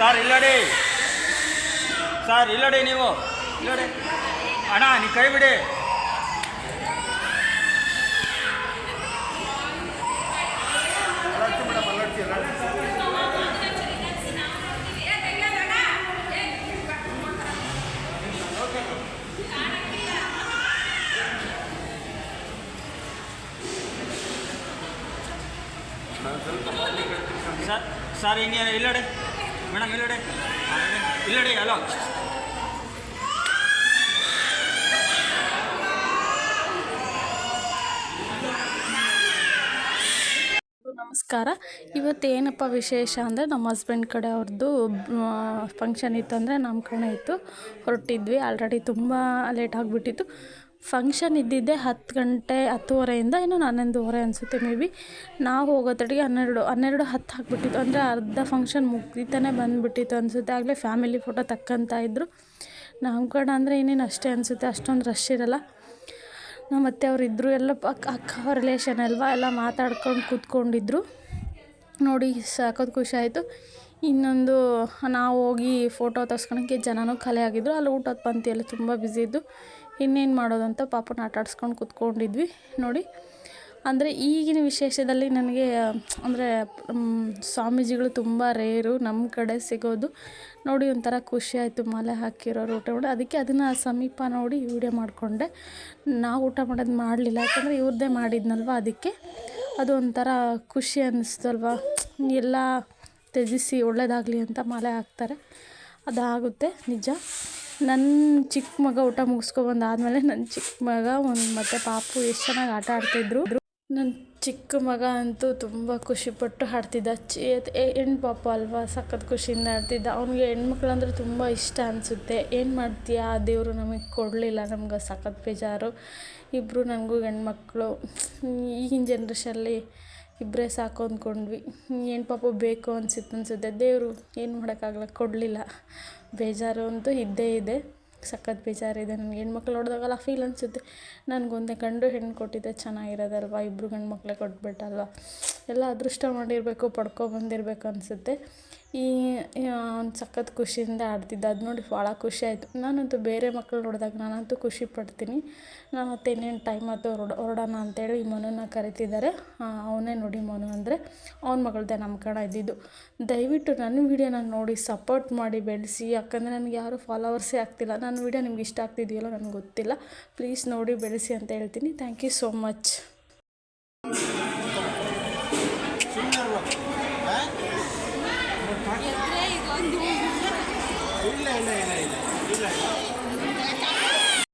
Sir ಇಲ್ಲಡಿ. Sir ಇಲ್ಲಡಿ ನೀವು. ಇಲ್ಲಡಿ. ಅಣ್ಣ ನೀವು ಕೈ ಬಿಡಿ. ಸರ್ ಸರ್ ಹಿಂಗೆ ಇಲ್ಲಡೆ. ಮೇಡಮ್ ಇಲ್ಲಡೆ ಇಲ್ಲಡೆ ಅಲೋ. ನಮಸ್ಕಾರ. ಇವತ್ತು ಏನಪ್ಪ ವಿಶೇಷ ಅಂದರೆ ನಮ್ಮ ಹಸ್ಬೆಂಡ್ ಕಡೆ ಅವ್ರದ್ದು ಫಂಕ್ಷನ್ ಇತ್ತು ಅಂದರೆ ನಾಮಕರಣ ಇತ್ತು. ಹೊರಟಿದ್ವಿ. ಆಲ್ರೆಡಿ ತುಂಬ ಲೇಟ್ ಆಗಿಬಿಟ್ಟಿತ್ತು. ಫಂಕ್ಷನ್ ಇದ್ದಿದ್ದೆ ಹತ್ತು ಗಂಟೆ, ಹತ್ತುವರೆಯಿಂದ ಏನೋ ಹನ್ನೊಂದುವರೆ ಅನಿಸುತ್ತೆ ಮೇ ಬಿ. ನಾವು ಹೋಗೋತಡಿಗೆ ಹನ್ನೆರಡು ಹನ್ನೆರಡು ಹತ್ತು ಆಗಿಬಿಟ್ಟಿತ್ತು. ಅಂದರೆ ಅರ್ಧ ಫಂಕ್ಷನ್ ಮುಗ್ದಿತ್ತಾನೆ ಬಂದುಬಿಟ್ಟಿತ್ತು ಅನಿಸುತ್ತೆ. ಆಗಲೇ ಫ್ಯಾಮಿಲಿ ಫೋಟೋ ತಕ್ಕಂತ ಇದ್ದರು ನಾಮಕರಣ ಅಂದರೆ ಇನ್ನೇನು ಅಷ್ಟೇ ಅನಿಸುತ್ತೆ. ಅಷ್ಟೊಂದು ರಶ್ ಇರಲ್ಲ. ನಮ್ಮ ಅವ್ರು ಇದ್ದರು ಎಲ್ಲ ಅಕ್ಕ ಅಕ್ಕ ರಿಲೇಷನ್ ಅಲ್ವಾ? ಎಲ್ಲ ಮಾತಾಡ್ಕೊಂಡು ಕೂತ್ಕೊಂಡಿದ್ರು. ನೋಡಿ ಸಾಕೋದು ಖುಷಿ ಆಯಿತು. ಇನ್ನೊಂದು, ನಾವು ಹೋಗಿ ಫೋಟೋ ತೆಗ್ಸ್ಕೊಳಕ್ಕೆ ಜನನೂ ಖಾಲಿ ಆಗಿದ್ರು. ಅಲ್ಲಿ ಊಟದ ಪಂಕ್ತಿಯಲ್ಲಿ ತುಂಬ ಬ್ಯುಸಿ ಇದ್ದು, ಇನ್ನೇನು ಮಾಡೋದು ಅಂತ ಪಾಪನ ಆಟ ಆಡ್ಸ್ಕೊಂಡು ಕೂತ್ಕೊಂಡಿದ್ವಿ ನೋಡಿ. ಅಂದರೆ ಈಗಿನ ವಿಶೇಷದಲ್ಲಿ ನನಗೆ, ಅಂದರೆ ಸ್ವಾಮೀಜಿಗಳು ತುಂಬ ರೇರು ನಮ್ಮ ಕಡೆ ಸಿಗೋದು. ನೋಡಿ, ಒಂಥರ ಖುಷಿ ಆಯಿತು ಮಾಲೆ ಹಾಕಿರೋರು ಊಟ ಮಾಡಿ ಅದಕ್ಕೆ ಅದನ್ನು ಸಮೀಪ ನೋಡಿ ವಿಡಿಯೋ ಮಾಡಿಕೊಂಡೆ. ನಾವು ಊಟ ಮಾಡೋದು ಮಾಡಲಿಲ್ಲ, ಯಾಕಂದರೆ ಇವ್ರದ್ದೇ ಮಾಡಿದ್ನಲ್ವ ಅದಕ್ಕೆ. ಅದು ಒಂಥರ ಖುಷಿ ಅನ್ನಿಸ್ತಲ್ವ ಎಲ್ಲ ತ್ಯಜಿಸಿ ಒಳ್ಳೇದಾಗಲಿ ಅಂತ ಮಾಲೆ ಹಾಕ್ತಾರೆ. ಅದಾಗುತ್ತೆ, ನಿಜ. ನನ್ನ ಚಿಕ್ಕ ಮಗ ಊಟ ಮುಗಿಸ್ಕೊಬಂದಾದ್ಮೇಲೆ ನನ್ನ ಚಿಕ್ಕ ಮಗ ಒಂದು ಮತ್ತು ಪಾಪು ಎಷ್ಟು ಚೆನ್ನಾಗಿ ಆಟ ಆಡ್ತಿದ್ರು. ನನ್ನ ಚಿಕ್ಕ ಮಗ ಅಂತೂ ತುಂಬ ಖುಷಿಪಟ್ಟು ಆಡ್ತಿದ್ದ. ಚಿ ಹೆಣ್ಣು ಪಾಪ ಅಲ್ವಾ, ಸಖತ್ ಖುಷಿಯಿಂದ ಆಡ್ತಿದ್ದ. ಅವನಿಗೆ ಹೆಣ್ಮಕ್ಳು ಅಂದರೆ ತುಂಬ ಇಷ್ಟ ಅನಿಸುತ್ತೆ. ಏನು ಮಾಡ್ತೀಯಾ? ದೇವರು ನಮಗೆ ಕೊಡಲಿಲ್ಲ, ನಮ್ಗೆ ಸಖತ್ ಬೇಜಾರು. ಇಬ್ಬರು ನನಗೂ ಹೆಣ್ಮಕ್ಳು. ಈಗಿನ ಜನ್ರೇಷನಲ್ಲಿ ಇಬ್ಬರೇ ಸಾಕು ಅಂದ್ಕೊಂಡ್ವಿ. ಏನು ಪಾಪ ಬೇಕು ಅನ್ಸಿತ್ತು ಅನಿಸುತ್ತೆ. ದೇವರು ಏನು ಮಾಡೋಕ್ಕಾಗಲ್ಲ, ಕೊಡಲಿಲ್ಲ. ಬೇಜಾರು ಅಂತೂ ಇದ್ದೇ ಇದೆ. ಸಖತ್ ಬೇಜಾರಿದೆ ನನಗೆ. ಹೆಣ್ಮಕ್ಳು ನೋಡಿದಾಗೆಲ್ಲ ಫೀಲ್ ಅನಿಸುತ್ತೆ. ನನಗೊಂದೇ ಗಂಡು ಹೆಣ್ಣು ಕೊಟ್ಟಿದ್ದೆ, ಚೆನ್ನಾಗಿರೋದಲ್ವ? ಇಬ್ಬರು ಗಂಡು ಮಕ್ಕಳೇ ಕೊಟ್ಬಿಟ್ಟಲ್ವ? ಎಲ್ಲ ಅದೃಷ್ಟ ಮಾಡಿರಬೇಕು ಪಡ್ಕೊಬಂದಿರ್ಬೇಕು ಅನಿಸುತ್ತೆ. ಈ ಅವ್ನು ಸಖತ್ ಖುಷಿಯಿಂದ ಆಡ್ತಿದ್ದ. ಅದು ನೋಡಿ ಭಾಳ ಖುಷಿ ಆಯಿತು. ನಾನಂತೂ ಬೇರೆ ಮಕ್ಕಳು ನೋಡಿದಾಗ ನಾನಂತೂ ಖುಷಿ ಪಡ್ತೀನಿ. ನಾನು ಮತ್ತೆ ಇನ್ನೇನು ಟೈಮ್ ಆಯ್ತು ಹೊರಡ, ಹೊರಡೋಣ ಅಂತೇಳಿ ಮನುನ ಕರಿತಿದ್ದಾರೆ ಅವನೇ ನೋಡಿ ಮನು ಅಂದರೆ ಅವ್ನ ನಮ್ಮ ಕಣ ಇದ್ದಿದ್ದು. ದಯವಿಟ್ಟು ನನ್ನ ವೀಡಿಯೋನ ನೋಡಿ ಸಪೋರ್ಟ್ ಮಾಡಿ ಬೆಳೆಸಿ, ಯಾಕಂದರೆ ನನಗೆ ಯಾರು ಫಾಲೋವರ್ಸೇ ಆಗ್ತಿಲ್ಲ. ನನ್ನ ವೀಡಿಯೋ ನಿಮ್ಗೆ ಇಷ್ಟ ಆಗ್ತಿದೆಯಲ್ಲೋ ನನಗೆ ಗೊತ್ತಿಲ್ಲ. ಪ್ಲೀಸ್ ನೋಡಿ ಬೆಳೆಸಿ ಅಂತ ಹೇಳ್ತೀನಿ. ಥ್ಯಾಂಕ್ ಯು ಸೋ ಮಚ್ ಎದ್ರೆ ಇದೊಂದು ಇಲ್ಲ ಇಲ್ಲ ಇಲ್ಲ ಇಲ್ಲ ಇಲ್ಲ